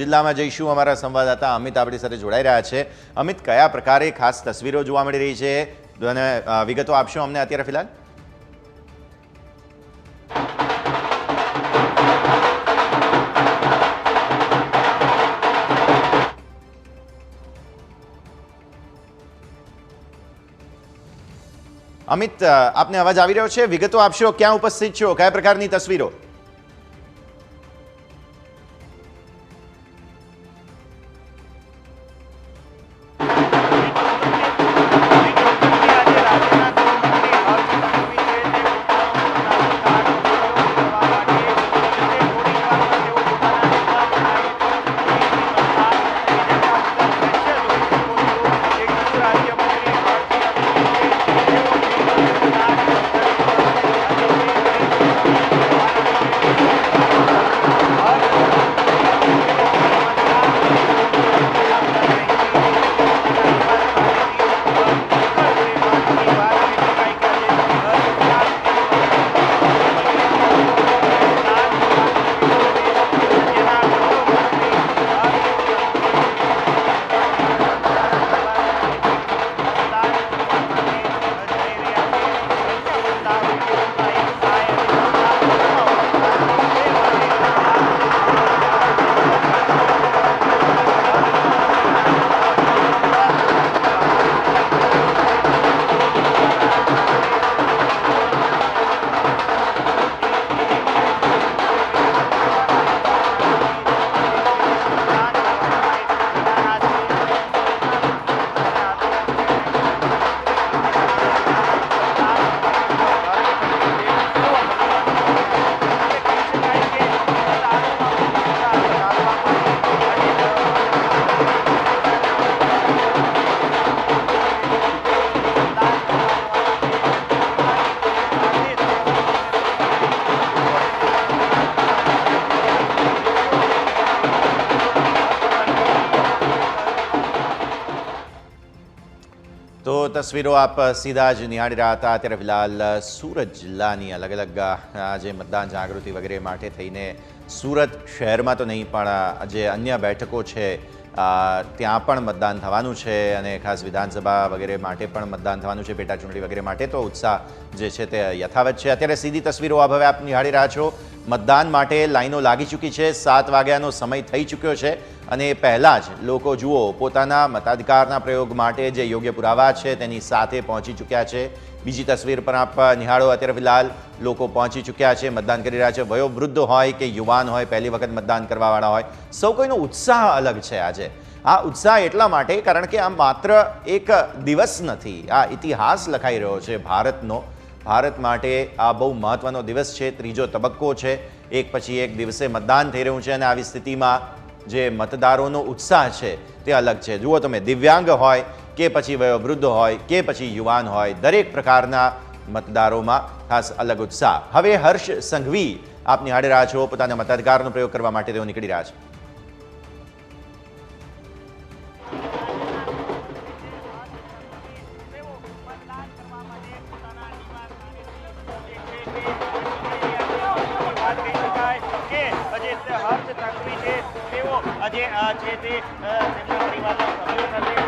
જિલ્લામાં જઈશું. અમારા સંવાદદાતા અમિત આપણી સાથે જોડાઈ રહ્યા છે. અમિત, કયા પ્રકારે ખાસ તસવીરો જોવા મળી રહી છે? અને વિગતો આપશો અમને અત્યારે ફિલહાલ? અમિત આપને અવાજ આવી રહ્યો છે? વિગતો આપશો. ક્યાં ઉપસ્થિત છો? કયા પ્રકારની તસવીરો? તસવીરો આપ સીધા જ નિહાળી રહ્યા હતા. અત્યારે ફિલહાલ સુરત જિલ્લાની અલગ અલગ જે મતદાન જાગૃતિ વગેરે માટે થઈને સુરત શહેરમાં તો નહીં, પણ જે અન્ય બેઠકો છે ત્યાં પણ મતદાન થવાનું છે અને ખાસ વિધાનસભા વગેરે માટે પણ મતદાન થવાનું છે, પેટા ચૂંટણી વગેરે માટે. તો ઉત્સાહ જે છે તે યથાવત છે. અત્યારે સીધી તસવીરો આપ હવે આપ નિહાળી રહ્યા છો. મતદાન માટે લાઈનો લાગી ચૂકી છે. સાત વાગ્યાનો સમય થઈ ચૂક્યો છે અને પહેલાં જ લોકો જુઓ, પોતાના મતાધિકારના પ્રયોગ માટે જે યોગ્ય પુરાવા છે તેની સાથે પહોંચી ચૂક્યા છે. બીજી તસવીર પર આપ નિહાળો. અત્યારે ફિલહાલ લોકો પહોંચી ચૂક્યા છે, મતદાન કરી રહ્યા છે. વયોવૃદ્ધ હોય કે યુવાન હોય, પહેલી વખત મતદાન કરવાવાળા હોય, સૌ કોઈનો ઉત્સાહ અલગ છે આજે. આ ઉત્સાહ એટલા માટે કારણ કે આ માત્ર એક દિવસ નથી, આ ઇતિહાસ લખાઈ રહ્યો છે ભારતનો. ભારત માટે આ બહુ મહત્વનો દિવસ છે, ત્રીજો તબક્કો છે. એક પછી એક દિવસે મતદાન થઈ રહ્યું છે અને આવી સ્થિતિમાં જે મતદારોનો ઉત્સાહ છે તે અલગ છે. જુઓ તમે, દિવ્યાંગ હોય કે પછી વયોવૃદ્ધ હોય, કે પછી યુવાન હોય, દરેક પ્રકારના મતદારોમાં ખાસ અલગ ઉત્સાહ. હવે હર્ષ સંઘવી આપ નિહાળી રહ્યા છો પોતાના મતાધિકારનો પ્રયોગ કરવા માટે તેઓ નીકળી રહ્યા છે. સંઘવી છે, તેઓ આજે છે તે પરિવારના સભ્યો સાથે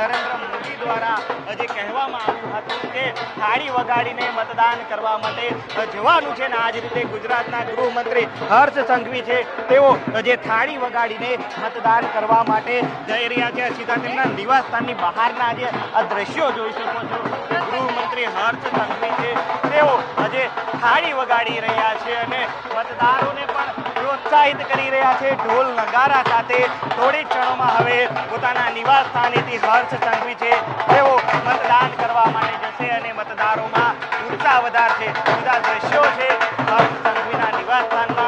નરેન્દ્ર મોદી દ્વારા જે કહેવામાં આવ્યું હતું કે થાળી વગાડીને મતદાન કરવા માટે જવાનું છે ને આ જ રીતે ગુજરાતના ગૃહમંત્રી હર્ષ સંઘવી છે. તેઓ જે થાળી વગાડીને મતદાન કરવા માટે જઈ રહ્યા છે, સીધા તેમના નિવાસસ્થાનની બહારના જે આ દ્રશ્યો જોઈ શકો છો. ગૃહમંત્રી હર્ષ સંઘવી છે. તેઓ આજે થાળી વગાડી રહ્યા છે અને મતદારોને પણ પ્રોત્સાહિત કરી રહ્યા છે. ઢોલ નગારા સાથે થોડી ક્ષણોમાં હવે પોતાના નિવાસ સ્થાનેથી હર્ષ સંઘવી છે. તેઓ મતદાન કરવા માટે જશે અને મતદારોમાં ઉત્સાહ વધારશે. જુદા દ્રશ્યો છે હર્ષ સંઘવીના નિવાસ સ્થાનમાં.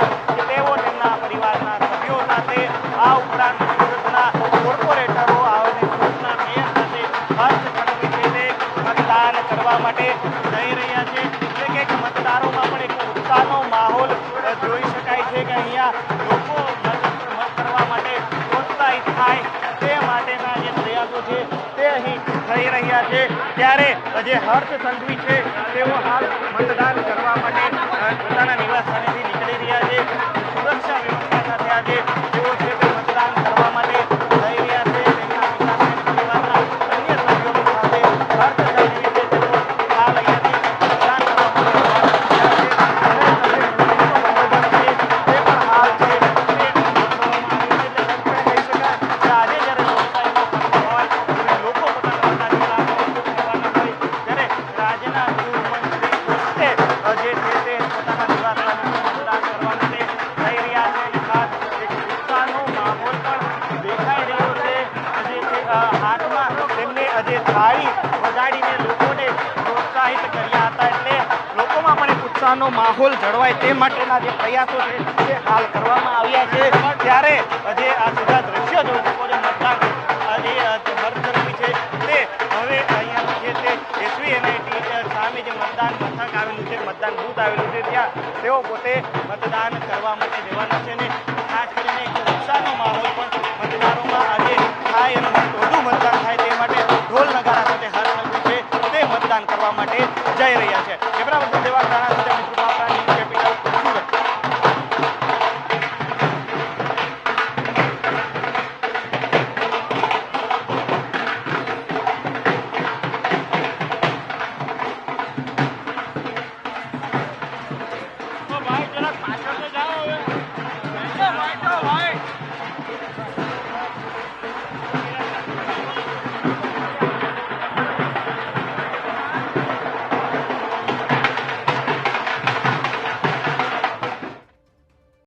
તે માટેના જે પ્રયાસો છે તે અહીં થઈ રહ્યા છે. ત્યારે જે હર્ષ સંઘવી છે, તેઓ હાલ મતદાન કરવા માટે પોતાના નિવાસ સ્થાનેથી નીકળી રહ્યા છે. આસ્થાનો માહોલ જળવાય તે માટેના જે પ્રયાસો છે તે હાલ કરવામાં આવ્યા છે. ત્યારે જે આ સીધા દ્રશ્યો જોઈ શકો છો મતદાન જે મતગણતરી છે તે હવે અહીંયા છે એસવી એનઆઈટી સામે જે મતદાન મથક આવેલું છે, મતદાન બૂથ આવેલું છે, ત્યાં તેઓ પોતે મતદાન કરવા માટે જવાના છે ને